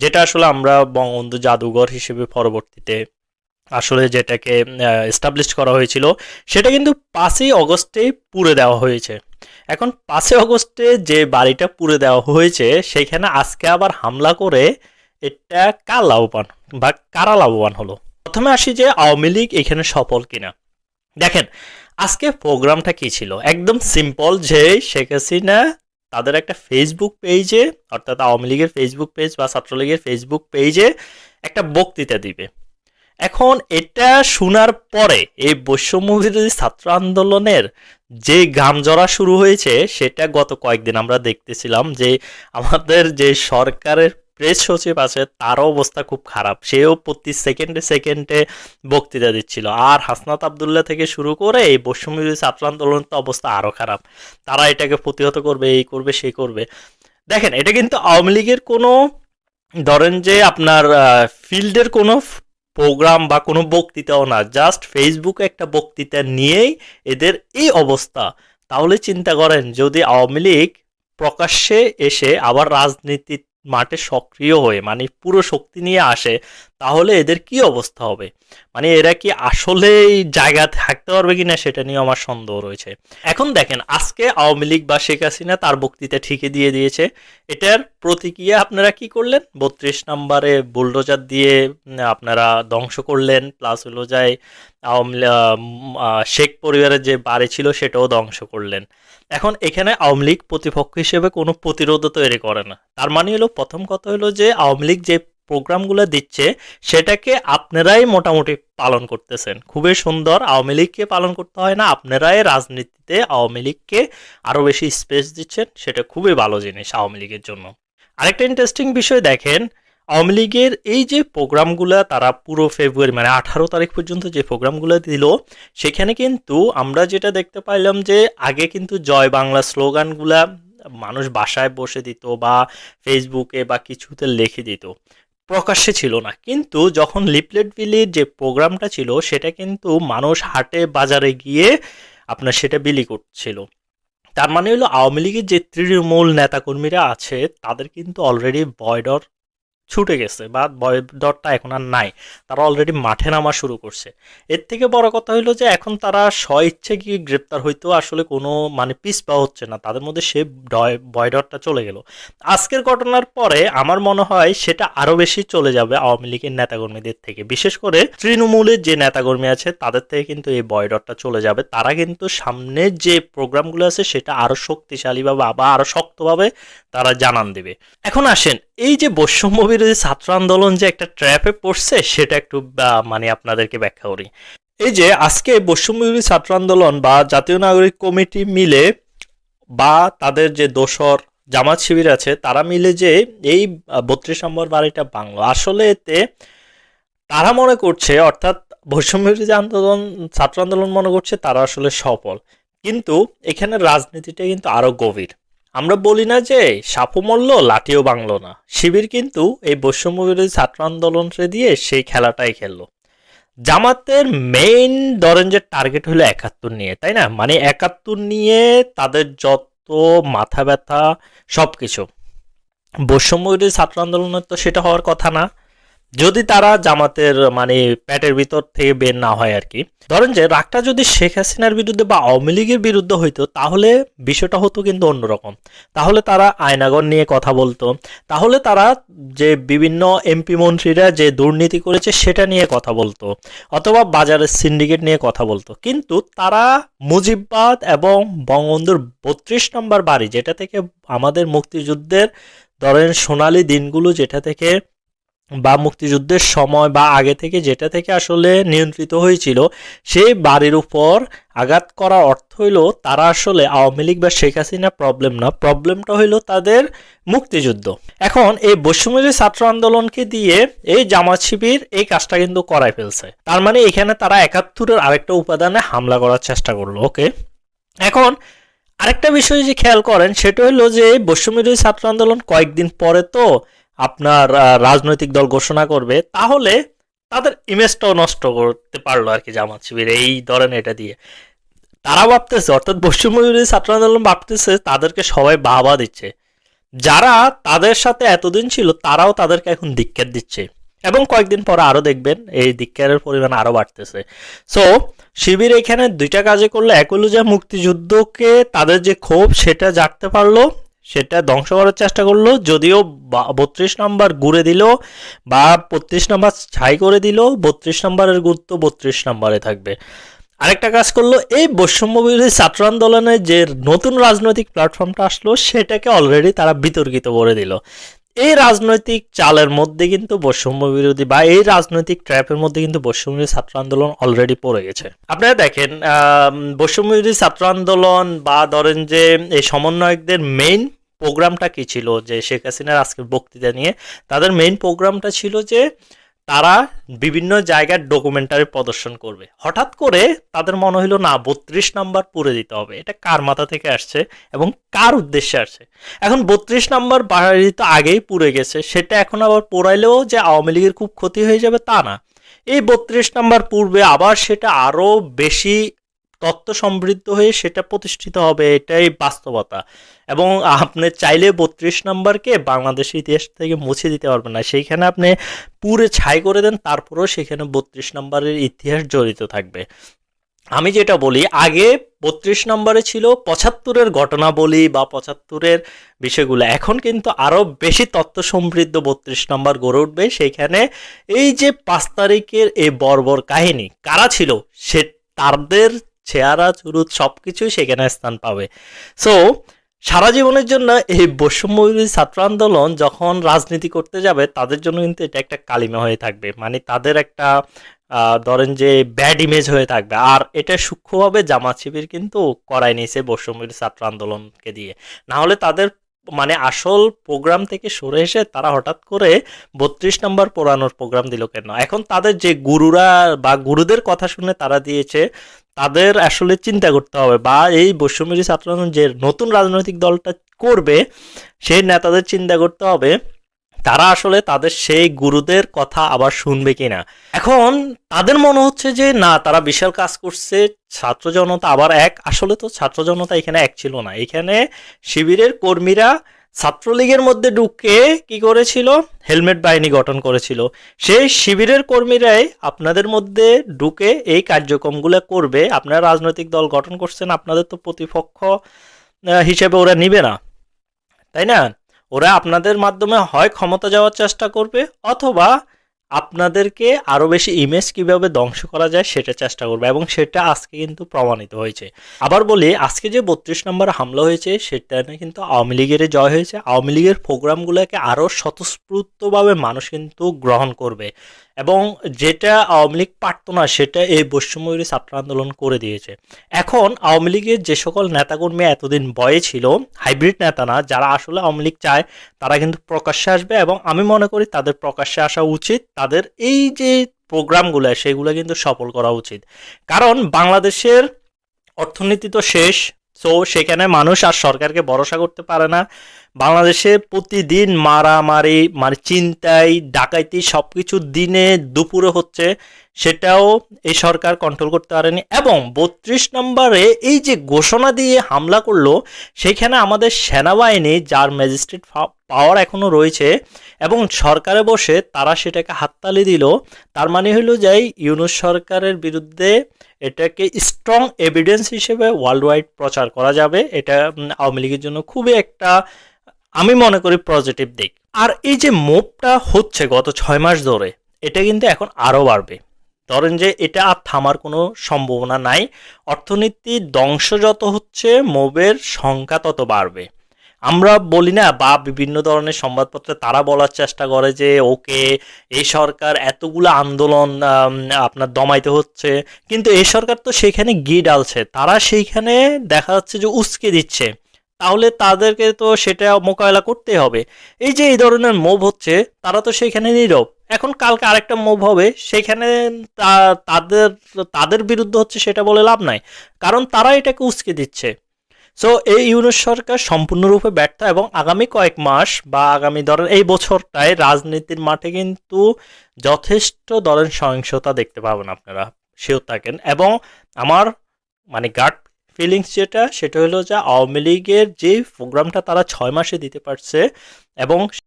যেটা আসলে আমরা বঙ্গবন্ধু জাদুঘর হিসেবে পরবর্তীতে আসলে যেটাকে এস্টাবলিশ করা হয়েছিল, সেটা কিন্তু পাঁচই অগস্টেই পুড়ে দেওয়া হয়েছে। এখন পাঁচই অগস্টে যে বাড়িটা পুড়ে দেওয়া হয়েছে, সেখানে আজকে আবার হামলা করে এটা কার লাভবান বা কারা লাভবান হলো? প্রথমে আসি যে আওয়ামী লীগ এখানে সফল কিনা। দেখেন, আজকে প্রোগ্রামটা কি ছিল? একদম সিম্পল যে শেখ হাসিনা তাদের একটা ফেসবুক পেজে অর্থাৎ আওয়ামী লীগের ফেসবুক পেজ বা ছাত্রলীগের ফেসবুক পেজে একটা বক্তৃতা দিবে। এখন এটা শোনার পরে এই বৈষম্য ছাত্র আন্দোলনের যে গামজরা শুরু হয়েছে, সেটা গত কয়েকদিন আমরা দেখতেছিলাম যে আমাদের যে সরকারের প্রেস সচিব আছে, তারও অবস্থা খুব খারাপ। সেও প্রতি সেকেন্ডে সেকেন্ডে বক্তৃতা দিচ্ছিল। আর হাসনাত আবদুল্লাহ থেকে শুরু করে এই বৈষম্য বিরোধী ছাত্র আন্দোলনের তো অবস্থা আরও খারাপ। তারা এটাকে প্রতিহত করবে, এই করবে, সে করবে। দেখেন, এটা কিন্তু আওয়ামী লীগের কোনো, ধরেন যে আপনার ফিল্ডের কোনো প্রোগ্রাম বা কোনো বক্তৃতাও না জাস্ট ফেসবুকে একটা বক্তৃতা নিয়েই এদের এই অবস্থা। তাহলে চিন্তা করেন, যদি আওয়ামী লীগ প্রকাশ্যে এসে আবার রাজনীতি মাঠে সক্রিয় হয়ে মানে পুরো শক্তি নিয়ে আসে তাহলে এদের কি অবস্থা হবে? মানে এরা কি আসলেই জায়গা থাকতে পারবে কিনা সেটা নিয়ে আমার সন্দেহ রয়েছে। এখন দেখেন, আজকে আওয়ামী লীগ বা শেখ হাসিনা তার বক্তৃতা ঠিকই দিয়ে দিয়েছে। এটার প্রতিক্রিয়া আপনারা কি করলেন? বত্রিশ নম্বরে বুলডোজার দিয়ে আপনারা ধ্বংস করলেন, প্লাস হলো যায় আওয়ামী শেখ পরিবারের যে বাড়ি ছিল সেটাও ধ্বংস করলেন। এখন এখানে আওয়ামী লীগ প্রতিপক্ষ হিসেবে কোনো প্রতিরোধ তৈরি করে না। তার মানে হলো, প্রথম কথা হলো যে আওয়ামী লীগ যে প্রোগ্রামগুলো দিচ্ছে, সেটাকে আপনারাই মোটামুটি পালন করতেছেন। খুবই সুন্দর, আওয়ামী লীগকে পালন করতে হয় না, আপনারাই রাজনীতিতে আওয়ামী লীগকে আরও বেশি স্পেস দিচ্ছেন, সেটা খুবই ভালো জিনিস আওয়ামী লীগের জন্য। আরেকটা ইন্টারেস্টিং বিষয় দেখেন, আওয়ামী লীগের এই যে প্রোগ্রামগুলো তারা পুরো ফেব্রুয়ারি মানে আঠারো তারিখ পর্যন্ত যে প্রোগ্রামগুলো দিল, সেখানে কিন্তু আমরা যেটা দেখতে পাইলাম যে আগে কিন্তু জয় বাংলা স্লোগানগুলা মানুষ বাসায় বসে দিত বা ফেসবুকে বা কিছুতে লিখে দিত। প্রকাশ্যে ছিল না। কিন্তু যখন লিপলেট বিলির যে প্রোগ্রামটা ছিল, সেটা কিন্তু মানুষ হাটে বাজারে গিয়ে আপনার সেটা বিলি করছিল। তার মানে হলো আওয়ামী লীগের যে তৃণমূল নেতাকর্মীরা আছে, তাদের কিন্তু অলরেডি বয়ডর ছুটে গেছে বা দরটা এখন আর নাই। তারা অলরেডি মাঠে নামা শুরু করছে। এর থেকে বড় কথা হইল যে এখন তারা স্ব ইচ্ছে গিয়ে গ্রেপ্তার হইতেও আসলে কোনো মানে পিস পাওয়া হচ্ছে না। তাদের মধ্যে সে বয়ডরটা চলে গেল। আজকের ঘটনার পরে আমার মনে হয় সেটা আরও বেশি চলে যাবে আওয়ামী লীগের নেতাকর্মীদের থেকে। বিশেষ করে তৃণমূলের যে নেতাকর্মী আছে, তাদের থেকে কিন্তু এই বয়ডরটা চলে যাবে। তারা কিন্তু সামনের যে প্রোগ্রামগুলো আছে, সেটা আরও শক্তিশালী বা আরও শক্তভাবে তারা জানান দেবে। এখন আসেন এই যে বৈষম্য বিরোধী ছাত্র আন্দোলন যে একটা ট্র্যাপে পড়ছে, সেটা একটু মানে আপনাদেরকে ব্যাখ্যা করি। এই যে আজকে বৈষম্য বিরোধী ছাত্র আন্দোলন বা জাতীয় নাগরিক কমিটি মিলে বা তাদের যে দোসর জামাত শিবির আছে, তারা মিলে যে এই বত্রিশ নম্বর বাড়িটা বাংলো আসলে এতে তারা মনে করছে, অর্থাৎ বৈষম্য বিরোধী আন্দোলন, ছাত্র আন্দোলন মনে করছে, তারা আসলে সফল। কিন্তু এখানে রাজনীতিটা কিন্তু আরও গভীর। আমরা বলি না যে সাপও মরল লাঠিও বাংল না। শিবির কিন্তু এই বৈষম্য বিরোধী ছাত্র আন্দোলনকে দিয়ে সেই খেলাটাই খেললো। জামাতের মেইন ধরেন যে টার্গেট হলো একাত্তর নিয়ে, তাই না? মানে একাত্তর নিয়ে তাদের যত মাথা ব্যথা সব কিছু বৈষম্য বিরোধী ছাত্র আন্দোলনের তো সেটা হওয়ার কথা না। যদি তারা জামাতের মানে প্যাটের ভিতর থেকে বের না হয় আর কি। ধরেন যে রাগটা যদি শেখ হাসিনার বিরুদ্ধে বা আওয়ামী লীগের বিরুদ্ধে হইতো, তাহলে বিষয়টা হতো কিন্তু অন্যরকম। তাহলে তারা আয়নাগর নিয়ে কথা বলতো। তাহলে তারা যে বিভিন্ন এমপি মন্ত্রীরা যে দুর্নীতি করেছে, সেটা নিয়ে কথা বলতো। অথবা বাজারের সিন্ডিকেট নিয়ে কথা বলতো। কিন্তু তারা মুজিববাদ এবং বঙ্গবন্ধুর বত্রিশ নম্বর বাড়ি, যেটা থেকে আমাদের মুক্তিযুদ্ধের, ধরেন সোনালি দিনগুলো, যেটা থেকে বা মুক্তিযুদ্ধের সময় বা আগে থেকে যেটা থেকে আসলে নিয়ন্ত্রিত হয়েছিল, সেই বাড়ির উপর আঘাত করার অর্থ হইল তারা আসলে আওয়ামী লীগ বা শেখ হাসিনা প্রবলেম না। প্রবলেমটা হইল তাদের মুক্তিযুদ্ধ। এখন এই বৈষম্যী ছাত্র আন্দোলনকে দিয়ে এই জামাত শিবির এই কাজটা কিন্তু করাই ফেলছে। তার মানে এখানে তারা একাত্তরের আরেকটা উপাদানে হামলা করার চেষ্টা করল ওকে এখন আরেকটা বিষয় যে খেয়াল করেন, সেটা হলো যে বৈষম্যী ছাত্র আন্দোলন কয়েকদিন পরে তো আপনার রাজনৈতিক দল ঘোষণা করবে, তাহলে তাদের ইমেজটাও নষ্ট করতে পারল আর কি জামাত শিবির এই ধরেন এটা দিয়ে। তারা ভাবতেছে, অর্থাৎ পশ্চিমবঙ্গের ছাত্র আন্দোলন ভাবতেছে, তাদেরকে সবাই বাহবা দিচ্ছে। যারা তাদের সাথে এতদিন ছিল, তারাও তাদেরকে এখন ধিক্কার দিচ্ছে। এবং কয়েকদিন পরে আরও দেখবেন, এই ধিক্কারের পরিমাণ আরও বাড়তেছে। সো শিবির এখানে দুইটা কাজে করল। এক হলো যে মুক্তিযুদ্ধকে তাদের যে ক্ষোভ, সেটা জাগতে পারল। সেটা ধ্বংস করার চেষ্টা করল, যদিও বত্রিশ নাম্বার ঘুরে দিল বা বত্রিশ নাম্বার ছাই করে দিল, বত্রিশ নাম্বারের গুরুত্ব বত্রিশ নাম্বারে থাকবে। আরেকটা কাজ করল, এই বৈষম্য বিরোধী ছাত্র আন্দোলনের যে নতুন রাজনৈতিক প্ল্যাটফর্মটা আসলো, সেটাকে অলরেডি তারা বিতর্কিত করে দিল। এই রাজনৈতিক চালের মধ্যে কিন্তু বৈষম্য বিরোধী বা এই রাজনৈতিক ট্র্যাপের মধ্যে কিন্তু বৈষম্য বিরোধী ছাত্র আন্দোলন অলরেডি পড়ে গেছে। আপনারা দেখেন বৈষম্য বিরোধী ছাত্র আন্দোলন বা ধরেন যে এই সমন্বয়কদের মেইন প্রোগ্রামটা কি ছিল? যে শেখ হাসিনার আজকের বক্তৃতা নিয়ে, তাদের মেইন প্রোগ্রামটা ছিল যে তারা বিভিন্ন জায়গার ডকুমেন্টারি প্রদর্শন করবে। হঠাৎ করে তাদের মনে হইল, না, বত্রিশ নাম্বার পুরে দিতে হবে। এটা কার মাথা থেকে আসছে এবং কার উদ্দেশ্যে আসছে? এখন বত্রিশ নাম্বার বাড়ি তো আগেই পুরে গেছে। সেটা এখন আবার পড়াইলেও যে আওয়ামী লীগের খুব ক্ষতি হয়ে যাবে তা না। এই বত্রিশ নাম্বার পূর্বে আবার সেটা আরও বেশি তত্ত্ব সমৃদ্ধ হয়ে সেটা প্রতিষ্ঠিত হবে, এটাই বাস্তবতা। এবং আপনি চাইলে বত্রিশ নম্বরকে বাংলাদেশের ইতিহাস থেকে মুছে দিতে পারবেন না। সেইখানে আপনি পুরে ছাই করে দেন, তারপরেও সেখানে বত্রিশ নম্বরের ইতিহাস জড়িত থাকবে। আমি যেটা বলি, আগে বত্রিশ নম্বরে ছিল পঁচাত্তরের ঘটনা বলি বা পঁচাত্তরের বিষয়গুলো। এখন কিন্তু আরও বেশি তথ্য সমৃদ্ধ বত্রিশ নম্বর গড়ে উঠবে। সেইখানে এই যে পাঁচ তারিখের এই বর্বর কাহিনী, কারা ছিল? সে তাদের চেহারা চুরুত সব কিছুই সেখানে স্থান পাবে। সো সারা জীবনের জন্য এই বৈষম্যবিরোধী ছাত্র আন্দোলন যখন রাজনীতি করতে যাবে, তাদের জন্য কিন্তু এটা একটা কালিমা হয়ে থাকবে। মানে তাদের একটা ধরেন যে ব্যাড ইমেজ হয়ে থাকবে। আর এটা সূক্ষ্মভাবে জামাত শিবির কিন্তু করায় নিয়েছে বৈষম্যবিরোধী ছাত্র আন্দোলনকে দিয়ে। না হলে তাদের মানে আসল প্রোগ্রাম থেকে সরে এসে তারা হঠাৎ করে বত্রিশ নম্বর পোড়ানোর প্রোগ্রাম দিল কেন? এখন তাদের যে গুরুরা বা গুরুদের কথা শুনে তারা দিয়েছে, তাদের আসলে চিন্তা করতে হবে বা এই বৈষম্যী ছাত্র যে নতুন রাজনৈতিক দলটা করবে, সেই নেতাদের চিন্তা করতে হবে তারা আসলে তাদের সেই গুরুদের কথা আবার শুনবে কিনা। এখন তাদের মনে হচ্ছে যে, না, তারা বিশাল কাজ করছে, ছাত্র জনতা আবার এক। আসলে তো ছাত্র জনতা এখানে এক ছিল না। এখানে শিবিরের কর্মীরা ছাত্রলীগের মধ্যে ঢুকে কি করেছিল? হেলমেট বাহিনী গঠন করেছিল। সেই শিবিরের কর্মীরাই আপনাদের মধ্যে ঢুকে এই কার্যক্রমগুলো করবে। আপনারা রাজনৈতিক দল গঠন করছেন, আপনাদের তো প্রতিপক্ষ হিসেবে ওরা নিবে না। তাই না? ওরা আপনাদের মাধ্যমে হয় ক্ষমতা যাওয়ার চেষ্টা করবে, অথবা আপনাদেরকে আরও বেশি ইমেজ কীভাবে ধ্বংস করা যায় সেটা চেষ্টা করবে, এবং সেটা আজকে কিন্তু প্রমাণিত হয়েছে। আবার বলি, আজকে যে বত্রিশ নম্বর হামলা হয়েছে, সেটা কিন্তু আওয়ামী লীগের জয় হয়েছে। আওয়ামী লীগের প্রোগ্রামগুলোকে আরও স্বতঃস্ফূর্তভাবে মানুষ কিন্তু গ্রহণ করবে। এবং যেটা আওয়ামী লীগ পারত না, সেটা এই বৈষম্যবিরোধী ছাত্র আন্দোলন করে দিয়েছে। এখন আওয়ামী লীগের যে সকল নেতাকর্মী এতদিন বয়ে ছিল, হাইব্রিড নেতা না, যারা আসলে আওয়ামী লীগ চায়, তারা কিন্তু প্রকাশ্যে আসবে এবং আমি মনে করি তাদের প্রকাশ্যে আসা উচিত। তাদের এই যে প্রোগ্রামগুলো, সেগুলো কিন্তু সফল করা উচিত। কারণ বাংলাদেশের অর্থনীতি তো শেষ সো সেখানে মানুষ আর সরকারকে ভরসা করতে পারে না। বাংলাদেশে প্রতিদিন মারামারি মানে চিন্তাই ডাকাইতি সব কিছু দিনে দুপুরে হচ্ছে, সেটাও এই সরকার কন্ট্রোল করতে পারেনি। এবং বত্রিশ নম্বরে এই যে ঘোষণা দিয়ে হামলা করল, সেখানে আমাদের সেনাবাহিনী, যার ম্যাজিস্ট্রেট পাওয়ার এখনও রয়েছে এবং সরকারে বসে তারা সেটাকে হাততালি দিল। তার মানে হলো যে ইউনুস সরকারের বিরুদ্ধে এটাকে স্ট্রং এভিডেন্স হিসেবে ওয়ার্ল্ড ওয়াইড প্রচার করা যাবে। এটা আওয়ামী লীগের জন্য খুবই একটা, আমি মনে করি পজিটিভ দিক। আর এই যে মুভটা হচ্ছে গত ছয় মাস ধরে, এটা কিন্তু এখন আরও বাড়বে। ধরেন যে এটা আর থামার কোনো সম্ভাবনা নাই। অর্থনীতি ধ্বংস যত হচ্ছে মোবের সংখ্যা তত বাড়বে। আমরা বলি না, বা বিভিন্ন ধরনের সংবাদপত্রে তারা বলার চেষ্টা করে যে, ওকে, এই সরকার এতগুলো আন্দোলন আপনার দমাইতে হচ্ছে। কিন্তু এই সরকার তো সেখানে গিয়ে ডালছে। তারা সেইখানে দেখা যাচ্ছে যে উস্কে দিচ্ছে। তাহলে তাদেরকে তো সেটা মোকাবেলা করতে হবে। এই যে এই ধরনের মুভ হচ্ছে, তারা তো সেখানে নীরব। এখন কালকে আরেকটা মুভ হবে, সেখানে তাদের তাদের বিরুদ্ধে হচ্ছে সেটা বলে লাভ নাই। কারণ তারা এটাকে উস্কে দিচ্ছে। সো এই ইউনুস সরকার সম্পূর্ণরূপে ব্যর্থ এবং আগামী কয়েক মাস বা আগামী ধরেন এই বছরটায় রাজনীতির মাঠে কিন্তু যথেষ্ট ধরেন সহিংসতা দেখতে পাবেন আপনারা সেও থাকেন। এবং আমার মানে গার্ড ফিলিংস যেটা, সেটা হলো যে আওয়ামী লীগের যে প্রোগ্রামটা তারা ছয় মাসে দিতে পারছে এবং